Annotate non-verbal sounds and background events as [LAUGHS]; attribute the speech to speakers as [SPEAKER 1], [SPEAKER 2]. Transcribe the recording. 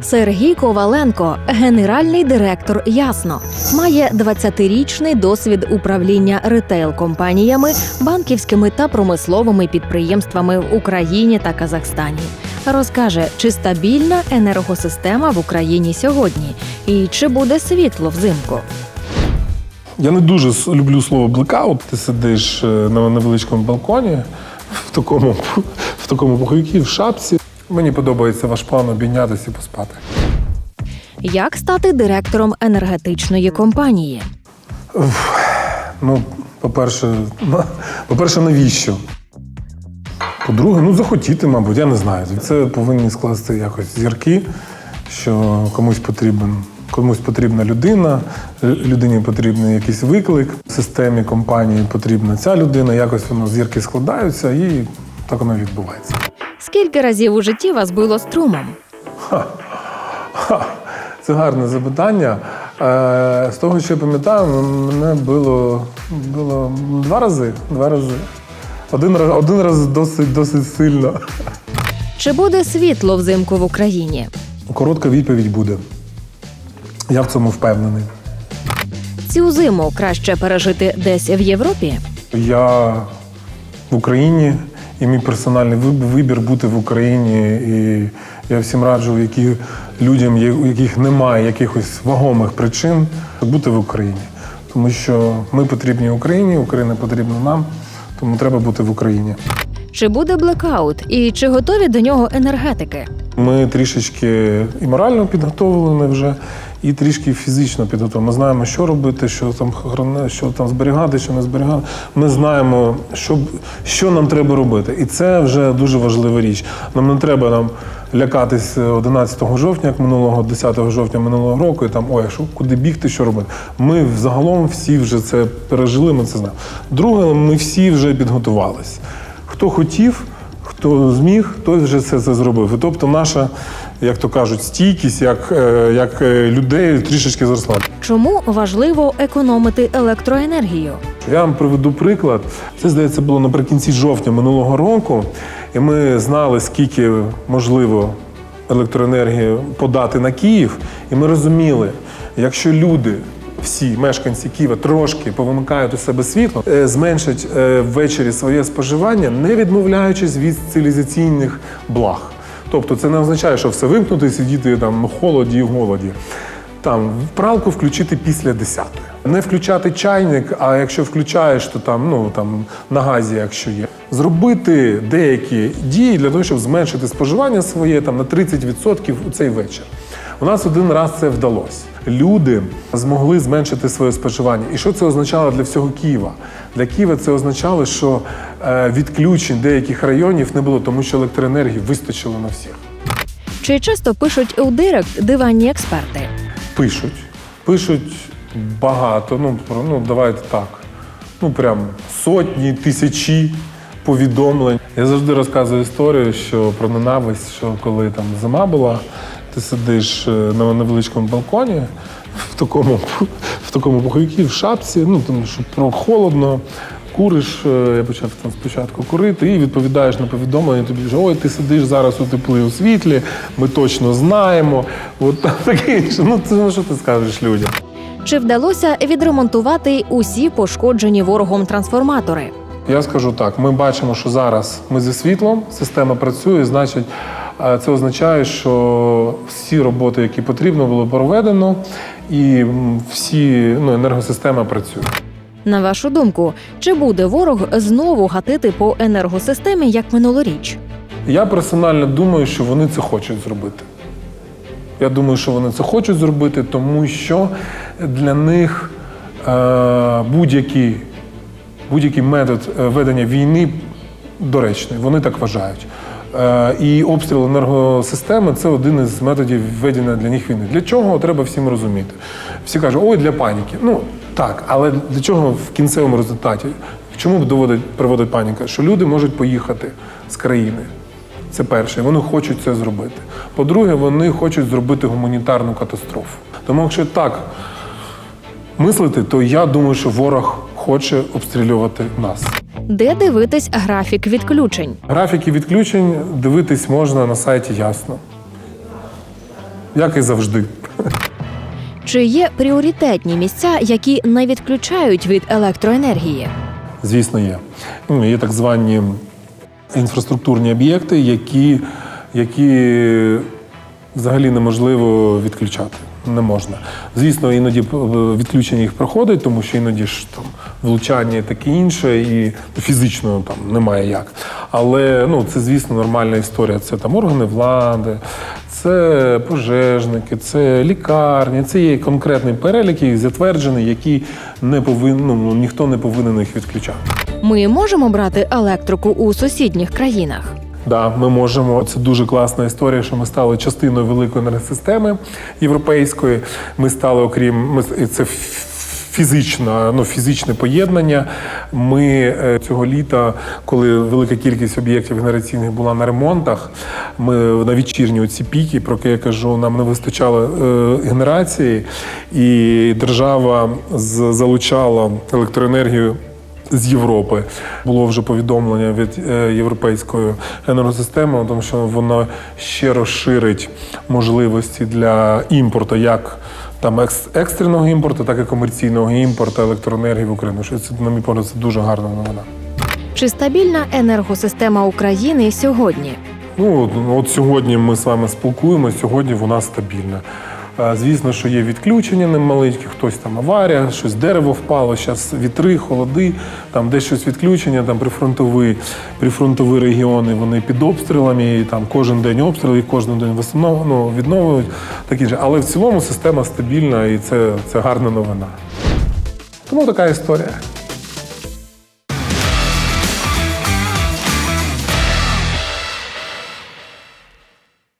[SPEAKER 1] Сергій Коваленко, генеральний директор Ясно, має 20-річний досвід управління ретейл-компаніями, банківськими та промисловими підприємствами в Україні та Казахстані. Розкаже, чи стабільна енергосистема в Україні сьогодні, і чи буде світло взимку.
[SPEAKER 2] Я не дуже люблю слово блекаут. Ти сидиш е, на невеличкому балконі в такому, [LAUGHS] в такому пуховикі, в шапці. Мені подобається ваш план обійнятися і поспати.
[SPEAKER 1] Як стати директором енергетичної компанії?
[SPEAKER 2] Ну, по-перше, на- по-перше, навіщо? По-друге, ну захотіти, мабуть, я не знаю. Це повинні скласти якось зірки, що комусь потрібен. Комусь потрібна людина, лю- людині потрібен якийсь виклик, в системі компанії потрібна ця людина, якось воно зірки складаються і так воно відбувається.
[SPEAKER 1] Скільки разів у житті вас було струмом?
[SPEAKER 2] Ха, це гарне запитання. Е, з того, що я пам'ятаю, мене було, було два рази. Два рази. Один раз, один раз досить, досить сильно.
[SPEAKER 1] Чи буде світло взимку в Україні?
[SPEAKER 2] Коротка відповідь буде. Я в цьому впевнений.
[SPEAKER 1] Цю зиму краще пережити десь в Європі?
[SPEAKER 2] Я в Україні, і мій персональний вибір бути в Україні. І я всім раджу, які людям, у яких немає якихось вагомих причин, бути в Україні. Тому що ми потрібні Україні, Україна потрібна нам, тому треба бути в Україні.
[SPEAKER 1] Чи буде блекаут? І чи готові до нього енергетики?
[SPEAKER 2] Ми трішечки і морально підготовлені вже, і трішки фізично підготовлені. Ми знаємо, що робити, що там що там зберігати, що не зберігати. Ми знаємо, що, що нам треба робити. І це вже дуже важлива річ. Нам не треба нам лякатись 11 жовтня, як минулого, 10 жовтня минулого року, і там ой, що куди бігти, що робити. Ми взагалом всі вже це пережили, ми це знаємо. Друге, ми всі вже підготувалися. Хто хотів, хто зміг, той вже це, це зробив. І тобто наша, як то кажуть, стійкість як, е, як е, людей трішечки зросла.
[SPEAKER 1] Чому важливо економити електроенергію?
[SPEAKER 2] Я вам приведу приклад. Це, здається, було наприкінці жовтня минулого року, і ми знали, скільки можливо електроенергії подати на Київ, і ми розуміли, якщо люди. Всі мешканці Києва трошки повимикають у себе світло, е, зменшать е, ввечері своє споживання, не відмовляючись від цивілізаційних благ. Тобто це не означає, що все вимкнути і сидіти там в холоді і голоді. Там в пралку включити після 10 Не включати чайник, а якщо включаєш, то там, ну там на газі, якщо є. Зробити деякі дії для того, щоб зменшити споживання своє там на 30% у цей вечір. У нас один раз це вдалося. Люди змогли зменшити своє споживання. І що це означало для всього Києва? Для Києва це означало, що е, відключень деяких районів не було, тому що електроенергії вистачило на всіх.
[SPEAKER 1] Чи часто пишуть у директ диванні експерти?
[SPEAKER 2] Пишуть. Пишуть багато. Ну, ну давайте так. Ну, прям сотні, тисячі повідомлень. Я завжди розказую історію, що про ненависть, що коли там зима була, ти сидиш е, на невеличкому балконі в такому, в такому пуховикі, в шапці, ну тому що про холодно. Куриш, е, я почав там спочатку курити, і відповідаєш на повідомлення. Тобі вже ой, ти сидиш зараз у теплі у світлі, ми точно знаємо. От [LAUGHS] таке інше. Ну це ну, що ти скажеш людям?
[SPEAKER 1] Чи вдалося відремонтувати усі пошкоджені ворогом трансформатори?
[SPEAKER 2] Я скажу так: ми бачимо, що зараз ми зі світлом, система працює, значить, це означає, що всі роботи, які потрібно, було проведено, і всі ну, енергосистема працює.
[SPEAKER 1] На вашу думку, чи буде ворог знову гатити по енергосистемі як минулоріч?
[SPEAKER 2] Я персонально думаю, що вони це хочуть зробити. Я думаю, що вони це хочуть зробити, тому що для них е, будь-який, будь-який метод е, ведення війни доречний, вони так вважають. Е, і обстріл енергосистеми це один із методів ведення для них війни. Для чого треба всім розуміти? Всі кажуть, ой, для паніки. Ну так, але для чого в кінцевому результаті? Чому доводить приводить паніка? Що люди можуть поїхати з країни. Це перше, вони хочуть це зробити. По-друге, вони хочуть зробити гуманітарну катастрофу. Тому, якщо так мислити, то я думаю, що ворог хоче обстрілювати нас.
[SPEAKER 1] Де дивитись графік відключень?
[SPEAKER 2] Графіки відключень дивитись можна на сайті ясно. як і завжди.
[SPEAKER 1] Чи є пріоритетні місця, які не відключають від електроенергії?
[SPEAKER 2] Звісно, є. Ну, Є так звані інфраструктурні об'єкти, які, які взагалі неможливо відключати. Не можна. Звісно, іноді е, відключення їх проходить, тому що іноді ж там влучання і таке інше, і фізично там немає як. Але ну, це, звісно, нормальна історія. Це там органи влади, це пожежники, це лікарні, це є конкретний перелік, який затверджений, який не повинен, ну, ніхто не повинен їх відключати.
[SPEAKER 1] Ми можемо брати електрику у сусідніх країнах.
[SPEAKER 2] Да, ми можемо. Це дуже класна історія, що ми стали частиною великої енергосистеми європейської. Ми стали, окрім ми це фізична, ну фізичне поєднання. Ми е, цього літа, коли велика кількість об'єктів генераційних була на ремонтах, ми на вечірні оці піки, про які я кажу, нам не вистачало е, генерації, і держава залучала електроенергію з Європи було вже повідомлення від е, європейської енергосистеми, тому що воно ще розширить можливості для імпорту, як там екс- екстреного імпорту, так і комерційного імпорту електроенергії в Україну. Що це, на мій погляд, це дуже гарна новина.
[SPEAKER 1] Чи стабільна енергосистема України сьогодні?
[SPEAKER 2] Ну, от- от сьогодні ми з вами спілкуємося, сьогодні вона стабільна. Звісно, що є відключення немаленькі, хтось там аварія, щось дерево впало, зараз вітри, холоди, там десь щось відключення, там прифронтові, прифронтові регіони, вони під обстрілами, і там кожен день обстріли, кожен день ну, відновлюють. Такі ж. Але в цілому система стабільна і це, це гарна новина. Тому така історія.